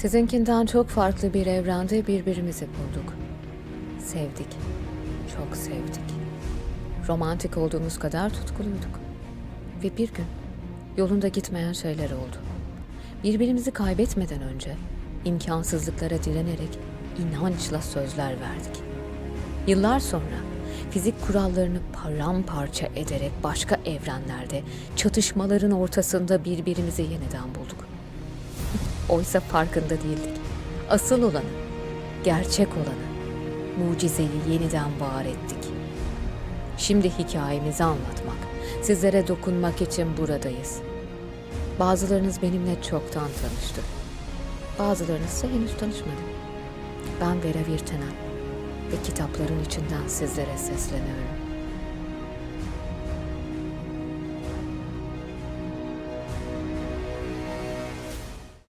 Sizinkinden çok farklı bir evrende birbirimizi bulduk. Sevdik. Çok sevdik. Romantik olduğumuz kadar tutkuluyduk. Ve bir gün yolunda gitmeyen şeyler oldu. Birbirimizi kaybetmeden önce imkansızlıklara direnerek inançla sözler verdik. Yıllar sonra fizik kurallarını paramparça ederek başka evrenlerde çatışmaların ortasında birbirimizi yeniden bulduk. Oysa farkında değildik. Asıl olanı, gerçek olanı, mucizeyi yeniden var ettik. Şimdi hikayemizi anlatmak, sizlere dokunmak için buradayız. Bazılarınız benimle çoktan tanıştı. Bazılarınız ise henüz tanışmadı. Ben Vera Virtanen ve kitapların içinden sizlere sesleniyorum.